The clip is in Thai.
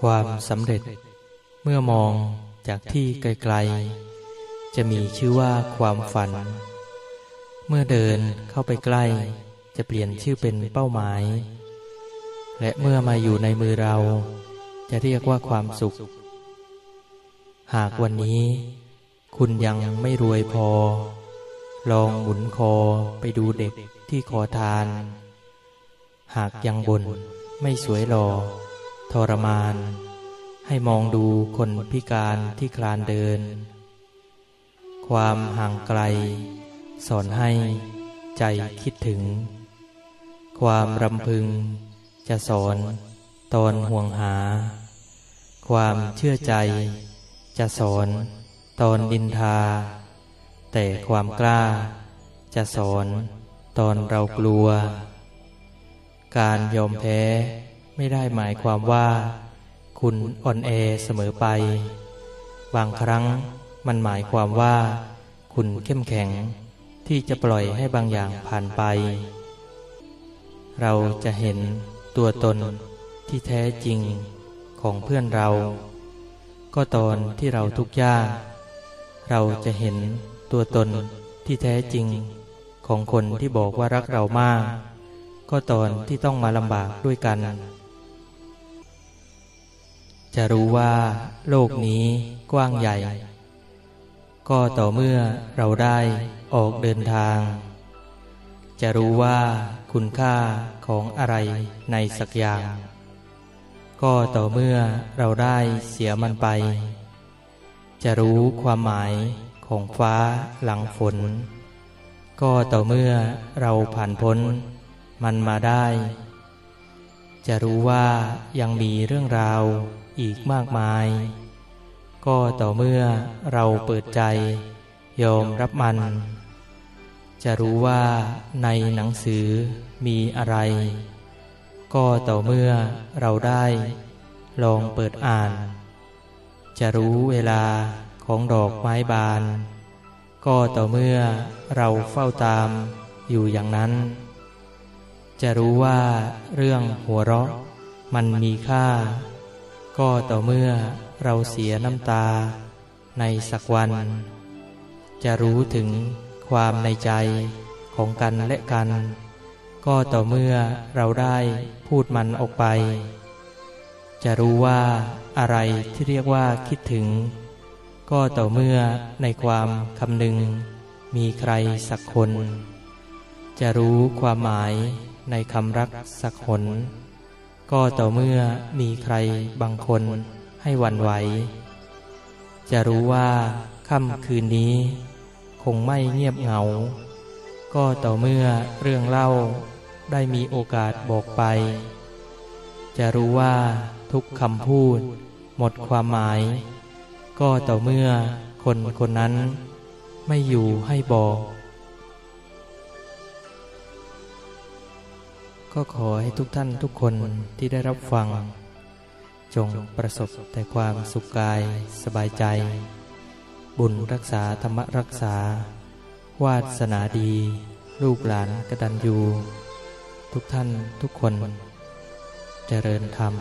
ความสำเร็จ เมื่อมองจากที่ไกลๆ จะมีชื่อว่าความฝัน เมื่อเดินเข้าไปใกล้ จะเปลี่ยนชื่อเป็นเป้าหมาย และเมื่อมาอยู่ในมือเรา จะเรียกว่าความสุข หากวันนี้ คุณยังไม่รวยพอ ลองหมุนคอไปดูเด็กที่ขอทาน หากยังบนไม่สวยหลอ่อ ทรมาน ให้มองดูคนพิการที่คลานเดิน ความห่างไกล สอนให้ใจคิดถึง ความรำพึงจะสอนตอนห่วงหา ความเชื่อใจจะสอนตอนดินทา แต่ความกล้าจะสอนตอนเรากลัว การยอมแพ้ ไม่ได้หมายความว่า คุณอ่อนแอเสมอไป บางครั้งมันหมายความว่า คุณเข้มแข็งที่จะปล่อยให้บางอย่างผ่านไป เราจะเห็นตัวตนที่แท้จริงของเพื่อนเรา ก็ตอนที่เราทุกข์ยาก เราจะเห็นตัวตนที่แท้จริงของคนที่บอกว่ารักเรามาก ก็ตอนที่ต้องมาลำบากด้วยกัน จะรู้ว่าโลกนี้กว้างใหญ่ ก็ต่อเมื่อเราได้ออกเดินทาง จะรู้ว่าคุณค่าของอะไรในสักอย่าง ก็ต่อเมื่อเราได้เสียมันไป จะรู้ความหมายของฟ้าหลังฝน ก็ต่อเมื่อเราผ่านพ้นมันมาได้ จะรู้ว่ายังมีเรื่องราว อีกมากมาย ก็ต่อเมื่อเราเปิดใจยอมรับมัน จะรู้ว่าในหนังสือมีอะไร ก็ต่อเมื่อเราได้ลองเปิดอ่าน จะรู้เวลาของดอกไม้บาน ก็ต่อเมื่อเราเฝ้าตามอยู่อย่างนั้น จะรู้ว่าเรื่องหัวเราะมันมีค่า ก็ต่อเมื่อเราเสียน้ำตาในสักวัน จะรู้ถึงความในใจของกันและกัน ก็ต่อเมื่อเราได้พูดมันออกไป จะรู้ว่าอะไรที่เรียกว่าคิดถึง ก็ต่อเมื่อในความคำหนึ่งมีใครสักคน จะรู้ความหมายในคำรักสักคน ก็ต่อเมื่อมีใครบางคนให้วันไหว จะรู้ว่าค่ำคืนนี้ คงไม่เงียบเหงา ก็ต่อเมื่อเรื่องเล่าได้มีโอกาสบอกไป จะรู้ว่าทุกคำพูดหมดความหมาย ก็ต่อเมื่อคนคนนั้นไม่อยู่ให้บอก ก็ขอให้ทุกท่านทุกคนที่ได้รับฟัง จงประสบแต่ความสุขกายสบายใจ บุญรักษาธรรมรักษา วาสนาดี ลูกหลานกระตันยูทุกท่านทุกคน เจริญธรรม